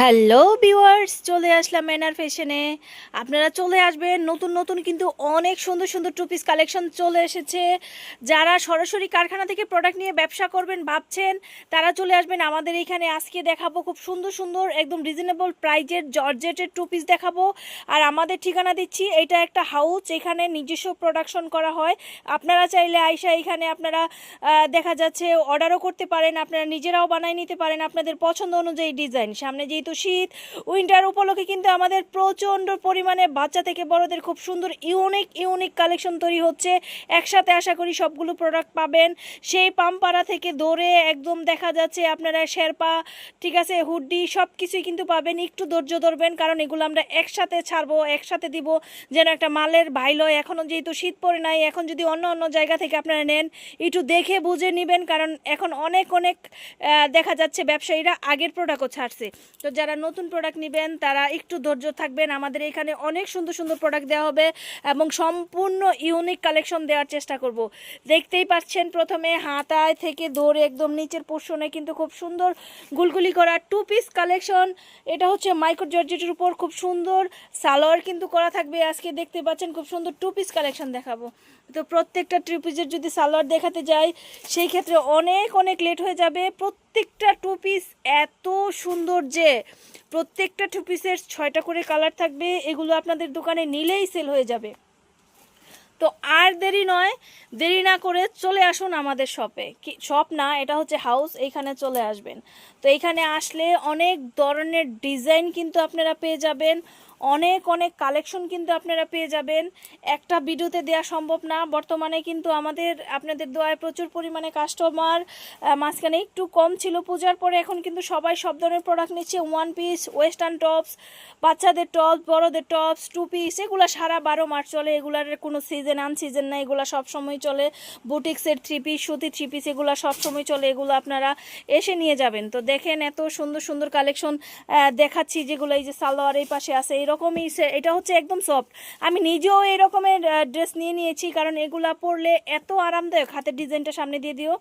Hello viewers চলে আসলাম এনার ফ্যাশনে আপনারা চলে আসবেন, নতুন নতুন কিন্তু অনেক সুন্দর সুন্দর টু পিস কালেকশন চলে এসেছে। যারা সরাসরি কারখানা থেকে প্রোডাক্ট নিয়ে ব্যবসা করবেন, ভাবছেন, তারা চলে আসবেন। আমাদের এখানে আজকে দেখাবো খুব সুন্দর সুন্দর, একদম রিজনেবল প্রাইজের জর্জেটের টু পিস দেখাবো। আর আমাদের ঠিকানা দিচ্ছি, এটা একটা হাউস এখানে নিজস্ব প্রোডাকশন করা হয়। আপনারা চাইলে আইসা এখানে আপনারা দেখা যাচ্ছে অর্ডারও করতে পারেন। আপনারা নিজেরাও বানাই নিতে পারেন। আপনাদের পছন্দ অনুযায়ী ডিজাইন সামনে যেহেতু শীত। উইন্টার উপলক্ষে কিন্তু আমাদের প্রচণ্ড পরিমাণে বাচ্চা থেকে বড়দের খুব সুন্দর ইউনিক ইউনিক কালেকশন তৈরি হচ্ছে। একসাথে আশা করি সবগুলো প্রোডাক্ট পাবেন। সেই পামপাড়া থেকে দৌড়ে একদম দেখা যাচ্ছে আপনারা শেরপা, ঠিক আছে হুডি সব কিছুই কিন্তু পাবেন। একটু ধৈর্য ধরবেন, কারণ এগুলো আমরা একসাথে ছাড়বো, একসাথে দিব। যেন একটা মালের ভাইল এখনও যেহেতু শীত পড়ে নাই, এখন যদি অন্য অন্য জায়গা থেকে আপনারা নেন, একটু দেখে বুঝে নেবেন, কারণ এখন অনেক অনেক দেখা যাচ্ছে ব্যবসায়ীরা আগের প্রোডাক্টও ছাড়ছে। তো যারা নতুন প্রোডাক্ট নেবেন, তারা একটু ধৈর্য থাকবেন। আমাদের এখানে অনেক সুন্দর সুন্দর প্রোডাক্ট দেওয়া হবে এবং সম্পূর্ণ ইউনিক কালেকশন দেওয়ার চেষ্টা করব। দেখতেই পাচ্ছেন প্রথমে হাতায় থেকে দৌড়ে একদম নিচের পোর্শনে কিন্তু খুব সুন্দর গুলগুলি করা টু পিস কালেকশন এটা হচ্ছে মাইক্রো জর্জেটের উপর খুব সুন্দর সালোয়ার কিন্তু করা থাকবে। আজকে দেখতে পাচ্ছেন খুব সুন্দর টু পিস কালেকশন দেখাবো। তো প্রত্যেকটা টু পিসের যদি সালোয়ার দেখাতে যাই, সেই ক্ষেত্রে অনেক অনেক লেট হয়ে যাবে। প্রত্যেকটা টু পিস এত সুন্দর যে প্রত্যেকটা টু পিসের ছয়টা করে কালার থাকবে, এগুলো আপনাদের দোকানে নিলেই সেল হয়ে যাবে। তো আর দেরি নয়, দেরি না করে চলে আসুন আমাদের শপে কি শপ না, এটা হচ্ছে হাউস এইখানে চলে আসবেন। তো এইখানে আসলে অনেক ধরনের ডিজাইন কিন্তু আপনারা পেয়ে যাবেন। অনেক অনেক কালেকশন কিন্তু আপনারা পেয়ে যাবেন। একটা ভিডিওতে দেওয়া সম্ভব না। বর্তমানে কিন্তু আমাদের, আপনাদের দোয়ায় প্রচুর পরিমাণে কাস্টমার মাঝখানে একটু কম ছিল পূজার পরে। এখন কিন্তু সবাই সব ধরনের প্রোডাক্ট নিচ্ছে। ওয়ান পিস ওয়েস্টার্ন টপস বাচ্চাদের টপস বড়দের টপস টু পিস এগুলো সারা বারো মাস চলে। এগুলার কোনো সিজন আন সিজন না। এগুলো সবসময় চলে। বুটিক্সের থ্রি পিস সুতি থ্রি পিস এগুলো সবসময় চলে। এগুলো আপনারা এসে নিয়ে যাবেন। তো দেখেন এত সুন্দর সুন্দর কালেকশন দেখাচ্ছি যেগুলো এই যে সালোয়ার এই পাশে আছে। এরকমই এটা হচ্ছে একদম সফট আমি নিজেও এই রকমের ড্রেস নিয়ে নিয়েছি কারণ এগুলা পরলে এত আরামদায়ক। হাতের ডিজাইনটা সামনে দিয়ে দিও।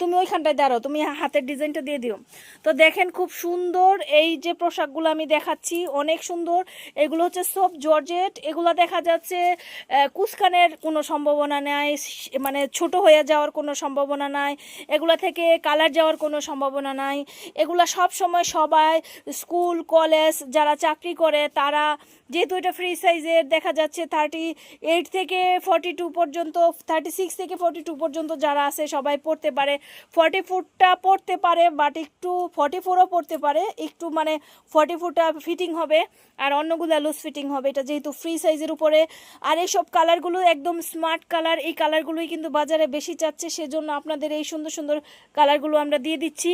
তুমি ওইখানটায় দাঁড়াও তুমি হাতের ডিজাইনটা দিয়ে দিও। তো দেখেন খুব সুন্দর এই যে পোশাকগুলো আমি দেখাচ্ছি অনেক সুন্দর। এগুলো হচ্ছে সব জর্জেট এগুলো দেখা যাচ্ছে আহ, কুচকানের কোনো সম্ভাবনা নাই মানে ছোট হয়ে যাওয়ার কোনো সম্ভাবনা নাই এগুলো থেকে কালার যাওয়ার কোনো সম্ভাবনা নাই। এগুলো সব সময় সবাই স্কুল কলেজ যারা চাকরি করে তারা যেহেতু এটা ফ্রি সাইজের দেখা যাচ্ছে থার্টি এইট থেকে ফর্টি টু পর্যন্ত থার্টি সিক্স থেকে ফর্টি টু পর্যন্ত যারা আছে, সবাই পড়তে পারে। ফর্টি ফোরটা পড়তে পারে বাট একটু ফর্টি ফোরও পড়তে পারে। একটু মানে ফর্টি ফোরটা ফিটিং হবে, আর অন্যগুলো লুজ ফিটিং হবে। এটা যেহেতু ফ্রি সাইজের উপরে, আর এইসব কালারগুলো একদম স্মার্ট কালার এই কালারগুলোই কিন্তু বাজারে বেশি চাচ্ছে। সেজন্য আপনাদের এই সুন্দর সুন্দর কালারগুলো আমরা দিয়ে দিচ্ছি।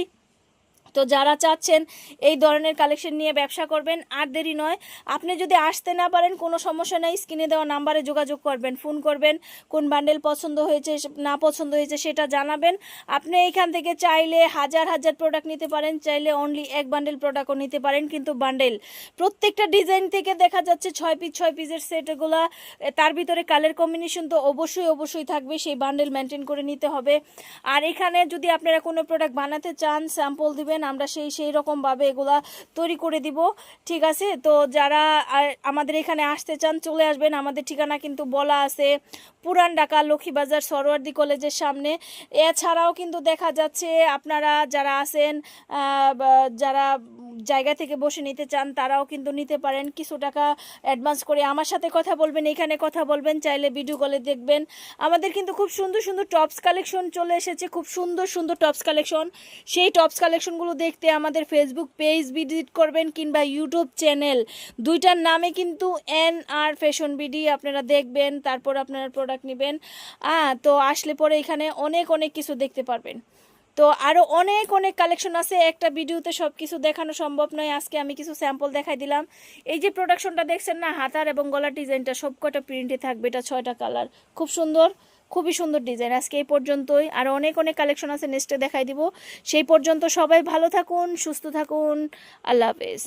তো যারা চাচ্ছেন এই ধরনের কালেকশন নিয়ে ব্যবসা করবেন, আর দেরি নয়, আপনি যদি আসতে না পারেন, কোনো সমস্যা নেই, স্ক্রিনে দেওয়া নাম্বারে যোগাযোগ করবেন, ফোন করবেন, কোন বান্ডেল পছন্দ হয়েছে, না পছন্দ হয়েছে সেটা জানাবেন। আপনি এখান থেকে চাইলে হাজার হাজার প্রোডাক্ট নিতে পারেন, চাইলে অনলি এক বান্ডেল প্রোডাক্টও নিতে পারেন, কিন্তু বান্ডেল প্রত্যেকটা ডিজাইন থেকে দেখা যাচ্ছে ছয় পিস ছয় পিসের সেটগুলো তার ভিতরে কালার কম্বিনেশন তো অবশ্যই অবশ্যই থাকবে, সেই বান্ডেল মেনটেন করে নিতে হবে। আর এখানে যদি আপনারা কোনো প্রোডাক্ট বানাতে চান স্যাম্পল দিবেন আমরা সেই সেই রকমভাবে এগুলা তৈরি করে দিব। ঠিক আছে? তো যারা আমাদের এখানে আসতে চান, চলে আসবেন। আমাদের ঠিকানা কিন্তু বলা আছে পুরান ঢাকা লক্ষ্মীবাজার সরোয়ার্দি কলেজের সামনে। এছাড়াও কিন্তু দেখা যাচ্ছে আপনারা যারা আছেন যারা জায়গা থেকে বসে নিতে চান, তারাও কিন্তু নিতে পারেন। কিছু টাকা অ্যাডভান্স করে আমার সাথে কথা বলবেন, এখানে কথা বলবেন, চাইলে ভিডিও কলে দেখবেন। আমাদের কিন্তু খুব সুন্দর সুন্দর টপস কালেকশন চলে এসেছে, খুব সুন্দর সুন্দর টপস কালেকশন সেই টপস কালেকশনগুলো দেখতে আমাদের ফেসবুক পেজ ভিজিট করবেন কিংবা ইউটিউব চ্যানেল দুইটার নামে কিন্তু এন আর ফ্যাশন বিডি আপনারা দেখবেন, তারপর আপনারা প্রোডাক্ট নেবেন। তো আসলে পরে এখানে অনেক অনেক কিছু দেখতে পারবেন। তো আরও অনেক অনেক কালেকশন আছে। একটা ভিডিওতে সব কিছু দেখানো সম্ভব নয়। আজকে আমি কিছু স্যাম্পল দেখাই দিলাম। এই যে প্রোডাকশনটা দেখছেন না, হাতার এবং গলার ডিজাইনটা সব কটা প্রিন্টে থাকবে। এটা ছয়টা কালার খুব সুন্দর, খুবই সুন্দর ডিজাইন আজকে এই পর্যন্তই। আর অনেক অনেক কালেকশন আছে নেক্সটে দেখাই দিব। সেই পর্যন্ত সবাই ভালো থাকুন, সুস্থ থাকুন। আল্লাহ হাফেজ।